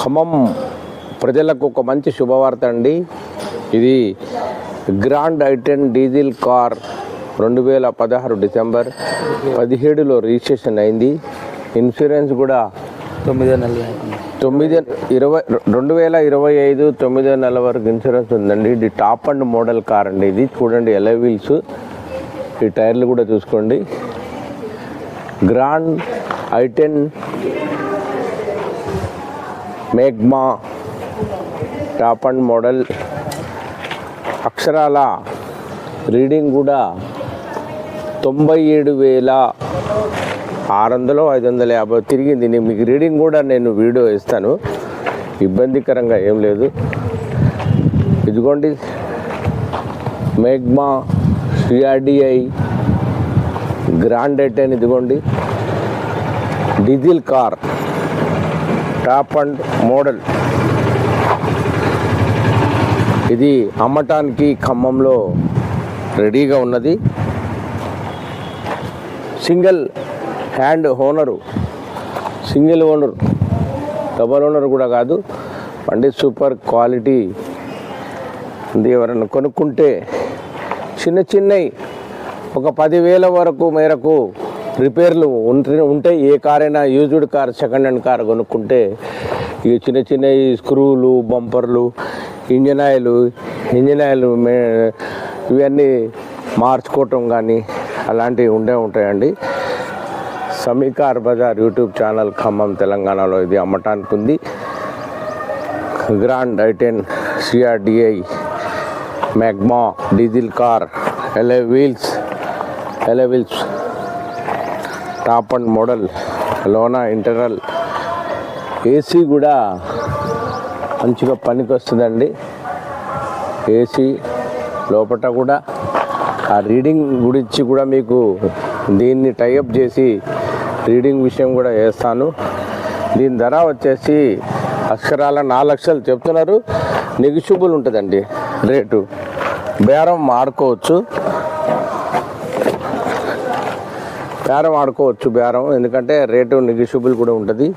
ఖమ్మం ప్రజలకు ఒక మంచి శుభవార్త అండి. ఇది గ్రాండ్ ఐటెన్ డీజిల్ కార్ రెండు వేల పదహారు డిసెంబర్ పదిహేడులో రిజిస్ట్రేషన్ అయింది. ఇన్సూరెన్స్ కూడా తొమ్మిదో నెల తొమ్మిది ఇరవై రెండు వేల ఇరవై ఐదు తొమ్మిదో నెల వరకు ఇన్సూరెన్స్ ఉందండి. ఇది టాప్ అండ్ మోడల్ కార్ అండి ఇది. చూడండి ఎలై వీల్స్. ఈ టైర్లు కూడా చూసుకోండి. Grand i ten magna top end model అక్షరాల రీడింగ్ కూడా తొంభై ఏడు వేల ఆరు వందలు ఐదు వందల యాభై తిరిగింది. నేను మీకు రీడింగ్ కూడా నేను వీడియో ఇస్తాను. ఇబ్బందికరంగా ఏం లేదు. ఇదిగోండి. మేగ్మా సిఆర్డిఐ గ్రాండ్ ఎటెన్ ఇదిగోండి. Diesel car. Top end model. ఇది అమ్మటానికి ఖమ్మంలో రెడీగా ఉన్నది. Single hand owner. Single owner double owner కూడా కాదు. బండి సూపర్ క్వాలిటీ ఉంది. ఎవరైనా కొనుక్కుంటే చిన్న చిన్నవి ఒక పదివేల వరకు మేరకు రిపేర్లు ఉంటే ఉంటే ఏ కార్ అయినా used car second hand car కొనుక్కుంటే ఇక చిన్న చిన్న స్క్రూలు బంపర్లు ఇంజన్ ఆయిల్ ఇంజన్ ఆయిల్ మే ఇవన్నీ మార్చుకోవటం కానీ అలాంటివి ఉండే ఉంటాయండి. Sami car bazaar YouTube channel Khammam తెలంగాణలో ఇది అమ్మటానికి ఉంది. Grand i ten CRDI magna diesel car alloy wheels alloy wheels top end model లోనా ఇంటర్నల్. ఏసీ కూడా మంచిగా పనికి వస్తుందండి ఏసీ లోపల కూడా ఆ రీడింగ్ గురించి కూడా మీకు దీన్ని టైఅప్ చేసి రీడింగ్ విషయం కూడా వేస్తాను దీని ధర వచ్చేసి అక్షరాల నాలుగు లక్షలు చెప్తున్నారు. నెగిషియబుల్ ఉంటుందండి రేటు. బేరం మారుకోవచ్చు. బేరం ఆడుకోవచ్చు బేరం. ఎందుకంటే రేటు నెగిషియబుల్ కూడా ఉంటుంది.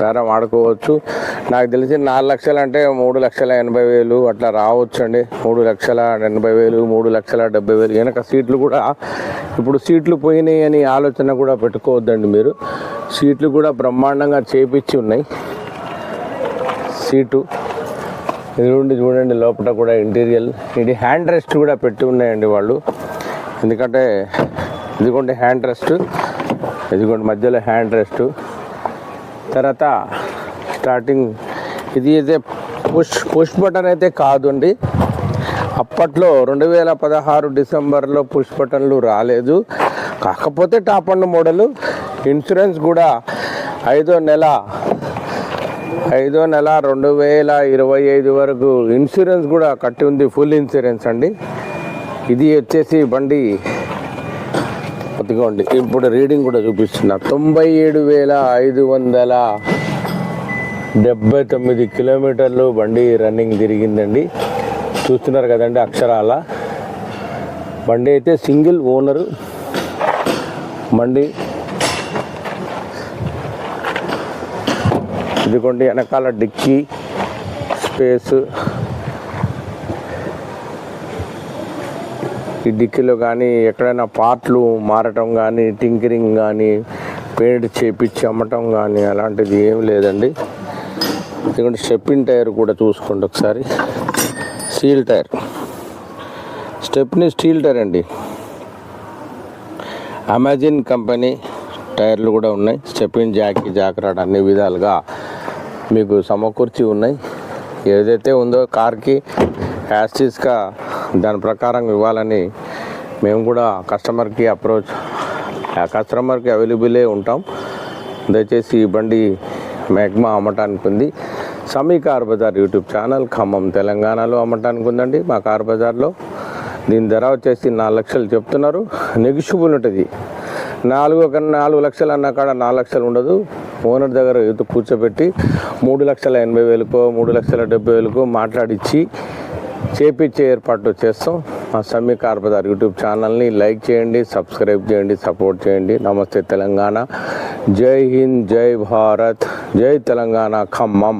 బేరం ఆడుకోవచ్చు. నాకు తెలిసి నాలుగు లక్షలు అంటే మూడు లక్షల ఎనభై వేలు అట్లా రావచ్చు అండి మూడు లక్షల ఎనభై వేలు మూడు లక్షల డెబ్బై వేలు. వెనక సీట్లు కూడా ఇప్పుడు సీట్లు పోయినాయి అని ఆలోచన కూడా పెట్టుకోవద్దండి మీరు. సీట్లు కూడా బ్రహ్మాండంగా చేపించి ఉన్నాయి. సీటు ఎదురుండి చూడండి లోపల కూడా ఇంటీరియల్. ఇది హ్యాండ్ రెస్ట్ కూడా పెట్టి ఉన్నాయండి వాళ్ళు. ఎందుకంటే ఇదిగోండి హ్యాండ్ రెస్ట్. ఇదిగోండి మధ్యలో హ్యాండ్ రెస్ట్. తర్వాత స్టార్టింగ్ ఇది అయితే పుష్ పుష్ బటన్ అయితే కాదండి. అప్పట్లో రెండు వేల పదహారు డిసెంబర్లో పుష్ బటన్లు రాలేదు. కాకపోతే టాప్ అండ్ మోడలు. ఇన్సూరెన్స్ కూడా ఐదో నెల ఐదో నెల రెండు వేల ఇరవై ఐదు వరకు ఇన్సూరెన్స్ కూడా కట్టి ఉంది ఫుల్ ఇన్సూరెన్స్ అండి. ఇది వచ్చేసి బండి ఇదిగోండి ఇప్పుడు రీడింగ్ కూడా చూపిస్తున్నా. తొంభై ఏడు వేల ఐదు వందల డెబ్బై తొమ్మిది కిలోమీటర్లు బండి రన్నింగ్ తిరిగిందండి. చూస్తున్నారు కదండి అక్షరాల. బండి అయితే సింగిల్ ఓనరు బండి. ఇదిగోండి వెనకాల డిక్కీ స్పేస్. ఈ డిక్కీలో కానీ ఎక్కడైనా పార్ట్లు మారటం కానీ టింకరింగ్ కానీ పెయింట్ చేపించి అమ్మటం కానీ అలాంటిది ఏం లేదండి. ఎందుకంటే స్టెప్పిన్ టైర్ కూడా చూసుకోండి ఒకసారి. Steel tyre. Stepney steel tyre అండి. అమెజాన్ కంపెనీ టైర్లు కూడా ఉన్నాయి. స్టెప్పిన్ జాకీ జాకరాడ్ అన్ని విధాలుగా మీకు సమకూర్చి ఉన్నాయి. ఏదైతే ఉందో కార్కి యాస్టీస్గా దాని ప్రకారం ఇవ్వాలని మేము కూడా కస్టమర్కి అప్రోచ్ ఆ కస్టమర్కి అవైలబులే ఉంటాం. దయచేసి ఈ బండి మెగ్మా అమ్మటానికి ఉంది. Sami car bazaar YouTube channel Khammam తెలంగాణలో అమ్మటానికి ఉందండి మా కార్ బజార్లో. దీని ధర వచ్చేసి నాలుగు లక్షలు చెప్తున్నారు. నెగిషిబుల్ ఉంటుంది. నాలుగు ఒక నాలుగు లక్షలు అన్న కాడ నాలుగు లక్షలు ఉండదు. ఓనర్ దగ్గర కూర్చోబెట్టి మూడు లక్షల ఎనభై వేలకో మూడు లక్షల డెబ్బై వేలకో మాట్లాడిచ్చి చేపించే ఏర్పాటు చేస్తాం. మా సమ్మి కార్పదార్ యూట్యూబ్ ఛానల్ని లైక్ చేయండి సబ్స్క్రైబ్ చేయండి సపోర్ట్ చేయండి. నమస్తే తెలంగాణ. జై హింద్ జై భారత్ జై తెలంగాణ ఖమ్మం.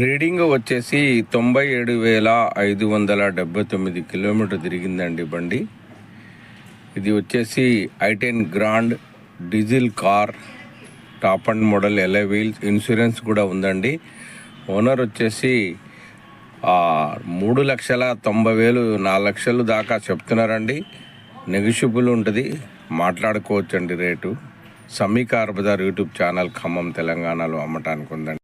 రీడింగ్ వచ్చేసి తొంభై ఏడు వేల ఐదు వందల డెబ్బై తొమ్మిది కిలోమీటర్ తిరిగిందండి బండి. ఇది వచ్చేసి i ten grand diesel car top end model alloy wheels insurance కూడా ఉందండి. ఓనర్ వచ్చేసి మూడు లక్షల తొంభై వేలు నాలుగు లక్షలు దాకా చెప్తున్నారండి. నెగిషిబుల్ ఉంటుంది. మాట్లాడుకోవచ్చండి rate. Sami car bazaar YouTube channel Khammam తెలంగాణలో అమ్మటానికి ఉందండి.